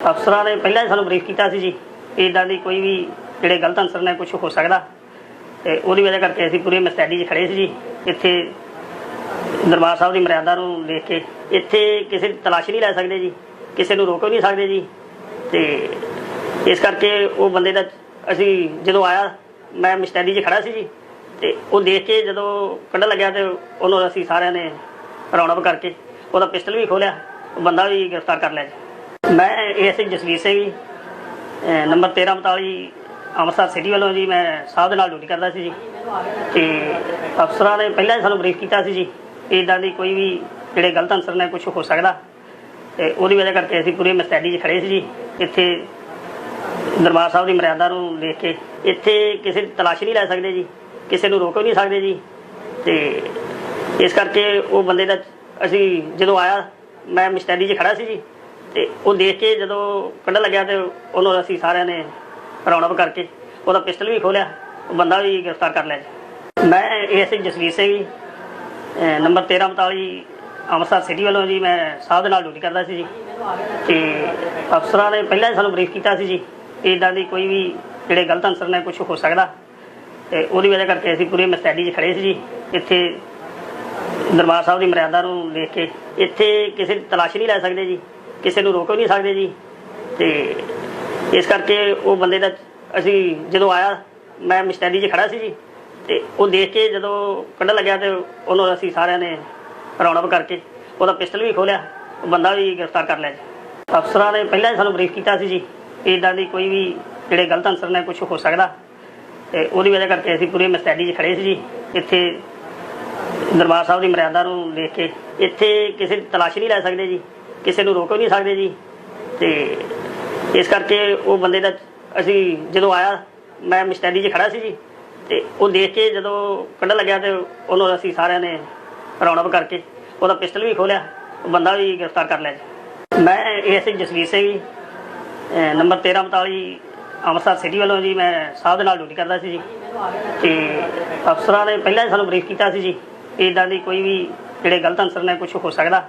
ਅਫਸਰਾਂ ਨੇ ਪਹਿਲਾਂ ਹੀ ਸਾਨੂੰ ਬਰੀਫ ਕੀਤਾ ਸੀ ਜੀ ਇਦਾਂ ਦੀ ਕੋਈ ਵੀ ਜਿਹੜੇ ਗਲਤ ਅਨਸਰ ਨੇ ਕੁਝ ਹੋ ਸਕਦਾ। ਤੇ ਉਹਦੀ ਵਜ੍ਹਾ ਕਰਕੇ ਅਸੀਂ ਪੂਰੇ ਮਸਟੈਡੀ 'ਚ ਖੜੇ ਸੀ ਜੀ। ਇੱਥੇ ਦਰਬਾਰ ਸਾਹਿਬ ਦੀ ਮਰਿਆਦਾ ਨੂੰ ਦੇਖ ਕੇ ਇੱਥੇ ਕਿਸੇ ਦੀ ਤਲਾਸ਼ੀ ਨਹੀਂ ਲੈ ਸਕਦੇ ਜੀ, ਕਿਸੇ ਨੂੰ ਰੋਕ ਵੀ ਨਹੀਂ ਸਕਦੇ ਜੀ। ਤੇ ਇਸ ਕਰਕੇ ਉਹ ਬੰਦੇ ਦਾ ਅਸੀਂ ਜਦੋਂ ਆਇਆ, ਮੈਂ ਮਸਟੈਡੀ 'ਚ ਖੜਾ ਸੀ ਜੀ। ਤੇ ਉਹ ਦੇਖ ਕੇ ਜਦੋਂ ਕੱਢਣ ਲੱਗਿਆ ਤੇ ਉਹਨੂੰ ਅਸੀਂ ਸਾਰਿਆਂ ਨੇ ਰੌਣਕ ਕਰਕੇ ਉਹਦਾ ਪਿਸਟਲ ਵੀ ਖੋਲਿਆ। ਉਹ ਬੰਦਾ ਵੀ ਗ੍ਰਿਫਤਾਰ ਕਰ ਲਿਆ ਜੀ। ਮੈਂ ਏਐਸਆਈ ਜਸਵੀਰ ਸਿੰਘ ਜੀ। ਅਹ ਨੰਬਰ 1342 ਅੰਮ੍ਰਿਤਸਰ ਸਿਟੀ ਵੱਲੋਂ ਜੀ ਮੈਂ ਸਾਹਿਬ ਦੇ ਨਾਲ ਡਿਊਟੀ ਕਰਦਾ ਸੀ ਜੀ। ਤੇ ਅਫਸਰਾਂ ਨੇ ਪਹਿਲਾਂ ਹੀ ਸਾਨੂੰ ਬਰੀਫ ਕੀਤਾ ਸੀ ਜੀ ਇਦਾਂ ਦੀ ਕੋਈ ਵੀ ਜਿਹੜੇ ਗਲਤ ਅਨਸਰ ਨੇ ਕੁਝ ਹੋ ਸਕਦਾ। ਤੇ ਉਹਦੀ ਵਜ੍ਹਾ ਕਰਕੇ ਅਸੀਂ ਪੂਰੇ ਮਸਤੈਡੀ 'ਚ ਖੜੇ ਸੀ ਜੀ। ਇੱਥੇ ਦਰਬਾਰ ਸਾਹਿਬ ਦੀ ਮਰਿਆਦਾ ਨੂੰ ਦੇਖ ਕੇ ਇੱਥੇ ਕਿਸੇ ਦੀ ਤਲਾਸ਼ ਨਹੀਂ ਲੈ ਸਕਦੇ ਜੀ। ਕਿਸੇ ਨੂੰ ਰੋਕ ਵੀ ਨਹੀਂ ਸਕਦੇ ਜੀ। ਤੇ ਇਸ ਕਰਕੇ ਉਹ ਬੰਦੇ ਦਾ ਅਸੀਂ ਜਦੋਂ ਆਇਆ, ਮੈਂ ਮਸਤੈਡੀ 'ਚ ਖੜਾ ਸੀ ਜੀ। ਤੇ ਉਹ ਦੇਖ ਕੇ ਜਦੋਂ ਕੱਢਣ ਲੱਗਿਆ ਤੇ ਉਹਨੂੰ ਅਸੀਂ ਸਾਰਿਆਂ ਨੇ ਰੌਣਕ ਕਰਕੇ ਉਹਦਾ ਪਿਸਟਲ ਵੀ ਖੋਲਿਆ ਉਹ ਬੰਦਾ ਵੀ ਗ੍ਰਿਫਤਾਰ ਕਰ ਲਿਆ ਜੀ। ਮੈਂ ਏਐਸਆਈ ਜਸਵੀਰ ਸਿੰਘ ਜੀ, ਅਹ ਨੰਬਰ 1342 ਅੰਮ੍ਰਿਤਸਰ ਸਿਟੀ ਵੱਲੋਂ ਜੀ, ਮੈਂ ਸਾਹਿਬ ਦੇ ਨਾਲ ਡਿਊਟੀ ਕਰਦਾ ਸੀ ਜੀ। ਤੇ ਅਫਸਰਾਂ ਨੇ ਪਹਿਲਾਂ ਹੀ ਸਾਨੂੰ ਬਰੀਫ ਕੀਤਾ ਸੀ ਜੀ ਇਦਾਂ ਦੀ ਕੋਈ ਵੀ ਜਿਹੜੇ ਗਲਤ ਅਨਸਰ ਨੇ ਕੁਝ ਹੋ ਸਕਦਾ। ਤੇ ਉਹਦੀ ਵਜ੍ਹਾ ਕਰਕੇ ਅਸੀਂ ਪੂਰੇ ਮਸਤੈਡੀ 'ਚ ਖੜੇ ਸੀ ਜੀ। ਇੱਥੇ ਦਰਬਾਰ ਸਾਹਿਬ ਦੀ ਮਰਿਆਦਾ ਨੂੰ ਦੇਖ ਕੇ, ਇੱਥੇ ਕਿਸੇ ਦੀ ਤਲਾਸ਼ ਨਹੀਂ ਲੈ ਸਕਦੇ ਜੀ। ਕਿਸੇ ਨੂੰ ਰੋਕ ਵੀ ਨਹੀਂ ਸਕਦੇ ਜੀ। ਤੇ ਇਸ ਕਰਕੇ ਉਹ ਬੰਦੇ ਦਾ ਅਸੀਂ ਜਦੋਂ ਆਇਆ, ਮੈਂ ਮਸਟੈਡੀ 'ਚ ਖੜਾ ਸੀ ਜੀ। ਤੇ ਉਹ ਦੇਖ ਕੇ ਜਦੋਂ ਕੱਢਣ ਲੱਗਿਆ ਤੇ ਉਹਨੂੰ ਅਸੀਂ ਸਾਰਿਆਂ ਨੇ ਰੌਣਕ ਕਰਕੇ ਉਹਦਾ ਪਿਸਟਲ ਵੀ ਖੋਲਿਆ। ਉਹ ਬੰਦਾ ਵੀ ਗ੍ਰਿਫਤਾਰ ਕਰ ਲਿਆ ਜੀ। ਅਫਸਰਾਂ ਨੇ ਪਹਿਲਾਂ ਹੀ ਸਾਨੂੰ ਬਰੀਫ ਕੀਤਾ ਸੀ ਜੀ। ਇਦਾਂ ਦੀ ਕੋਈ ਵੀ ਜਿਹੜੇ ਗਲਤ ਅਨਸਰ ਨੇ ਕੁਝ ਹੋ ਸਕਦਾ। ਤੇ ਉਹਦੀ ਵਜ੍ਹਾ ਕਰਕੇ ਅਸੀਂ ਪੂਰੇ ਮਸਤੈਡੀ 'ਚ ਖੜੇ ਸੀ ਜੀ। ਇੱਥੇ ਦਰਬਾਰ ਸਾਹਿਬ ਦੀ ਮਰਿਆਦਾ ਨੂੰ ਦੇਖ ਕੇ, ਇੱਥੇ ਕਿਸੇ ਦੀ ਤਲਾਸ਼ੀ ਨਹੀਂ ਲੈ ਸਕਦੇ ਜੀ। ਕਿਸੇ ਨੂੰ ਰੋਕ ਵੀ ਨਹੀਂ ਸਕਦੇ ਜੀ। ਤੇ ਇਸ ਕਰਕੇ ਉਹ ਬੰਦੇ ਦਾ ਅਸੀਂ ਜਦੋਂ ਆਇਆ, ਮੈਂ ਮਸਟੈਡੀ 'ਚ ਖੜਾ ਸੀ ਜੀ, ਤੇ ਉਹ ਦੇਖ ਕੇ ਜਦੋਂ ਕੱਢਣ ਲੱਗਿਆ ਤੇ ਉਹਨੂੰ ਅਸੀਂ ਸਾਰਿਆਂ ਨੇ ਰੌਣਕ ਕਰਕੇ ਉਹਦਾ ਪਿਸਟਲ ਵੀ ਖੋਲਿਆ ਬੰਦਾ ਵੀ ਗ੍ਰਿਫਤਾਰ ਕਰ ਲਿਆ ਜੀ। ਮੈਂ ਏਐਸਆਈ ਜਸਵੀਰ ਸਿੰਘ ਜੀ ਅਹ, ਨੰਬਰ 1342 ਅੰਮ੍ਰਿਤਸਰ ਸਿਟੀ ਵੱਲੋਂ ਜੀ ਮੈਂ ਸਾਹਿਬ ਦੇ ਨਾਲ ਡਿਊਟੀ ਕਰਦਾ ਸੀ ਜੀ। ਤੇ ਅਫਸਰਾਂ ਨੇ ਪਹਿਲਾਂ ਹੀ ਸਾਨੂੰ ਬਰੀਫ ਕੀਤਾ ਸੀ ਜੀ ਇਦਾਂ ਦੀ ਕੋਈ ਵੀ ਜਿਹੜੇ ਗਲਤ ਅਨਸਰ ਨੇ ਕੁਝ ਹੋ ਸਕਦਾ।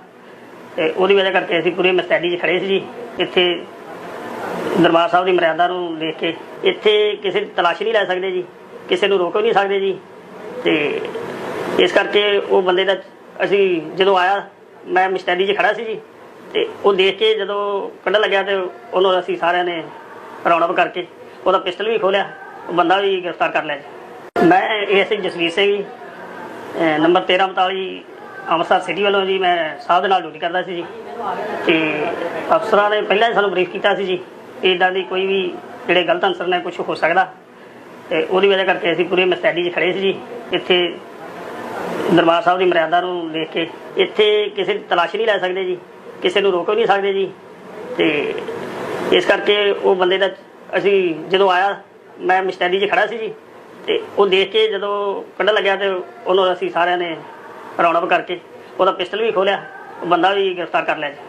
ਤੇ ਉਹਦੀ ਵਜ੍ਹਾ ਕਰਕੇ ਅਸੀਂ ਪੂਰੀ ਮਸਤੈਡੀ 'ਚ ਖੜੇ ਸੀ ਜੀ। ਇੱਥੇ ਦਰਬਾਰ ਸਾਹਿਬ ਦੀ ਮਰਿਆਦਾ ਨੂੰ ਦੇਖ ਕੇ ਇੱਥੇ ਕਿਸੇ ਦੀ ਤਲਾਸ਼ੀ ਨਹੀਂ ਲੈ ਸਕਦੇ ਜੀ। ਕਿਸੇ ਨੂੰ ਰੋਕ ਵੀ ਨਹੀਂ ਸਕਦੇ ਜੀ। ਤੇ ਇਸ ਕਰਕੇ ਉਹ ਬੰਦੇ ਦਾ ਅਸੀਂ ਜਦੋਂ ਆਇਆ, ਮੈਂ ਮਸਤੈਡੀ 'ਚ ਖੜਾ ਸੀ ਜੀ। ਤੇ ਉਹ ਦੇਖ ਕੇ ਜਦੋਂ ਕੱਢਣ ਲੱਗਿਆ ਤੇ ਉਹਨੂੰ ਅਸੀਂ ਸਾਰਿਆਂ ਨੇ ਰੌਣਕ ਕਰਕੇ ਉਹਦਾ ਪਿਸਟਲ ਵੀ ਖੋਲਿਆ, ਉਹ ਬੰਦਾ ਵੀ ਗ੍ਰਿਫਤਾਰ ਕਰ ਲਿਆ ਜੀ। ਮੈਂ ਏਐਸਆਈ ਜਸਵੀਰ ਸਿੰਘ ਜੀ ਅਹ, ਨੰਬਰ 1342 ਅੰਮ੍ਰਿਤਸਰ ਸਿਟੀ ਵੱਲੋਂ ਜੀ ਮੈਂ ਸਾਹਿਬ ਦੇ ਨਾਲ ਡਿਊਟੀ ਕਰਦਾ ਸੀ ਜੀ। ਤੇ ਅਫਸਰਾਂ ਨੇ ਪਹਿਲਾਂ ਹੀ ਸਾਨੂੰ ਬਰੀਫ ਕੀਤਾ ਸੀ ਜੀ ਇਦਾਂ ਦੀ ਕੋਈ ਵੀ ਜਿਹੜੇ ਗਲਤ ਅਨਸਰ ਨੇ ਕੁਝ ਹੋ ਸਕਦਾ। ਤੇ ਉਹਦੀ ਵਜ੍ਹਾ ਕਰਕੇ ਅਸੀਂ ਪੂਰੇ ਮਸਤੈਡੀ 'ਚ ਖੜੇ ਸੀ ਜੀ। ਇੱਥੇ ਦਰਬਾਰ ਸਾਹਿਬ ਦੀ ਮਰਿਆਦਾ ਨੂੰ ਦੇਖ ਕੇ ਇੱਥੇ ਕਿਸੇ ਦੀ ਤਲਾਸ਼ੀ ਨਹੀਂ ਲੈ ਸਕਦੇ ਜੀ। ਕਿਸੇ ਨੂੰ ਰੋਕ ਵੀ ਨਹੀਂ ਸਕਦੇ ਜੀ। ਤੇ ਇਸ ਕਰਕੇ ਉਹ ਬੰਦੇ ਦਾ ਅਸੀਂ ਜਦੋਂ ਆਇਆ, ਮੈਂ ਮਸਟੈਡੀ 'ਚ ਖੜਾ ਸੀ ਜੀ। ਤੇ ਉਹ ਦੇਖ ਕੇ ਜਦੋਂ ਕੱਢਣ ਲੱਗਿਆ ਤੇ ਉਹਨੂੰ ਅਸੀਂ ਸਾਰਿਆਂ ਨੇ ਰੌਣਕ ਕਰਕੇ ਉਹਦਾ ਪਿਸਟਲ ਵੀ ਖੋਲਿਆ ਬੰਦਾ ਵੀ ਗ੍ਰਿਫਤਾਰ ਕਰ ਲਿਆ ਜੀ।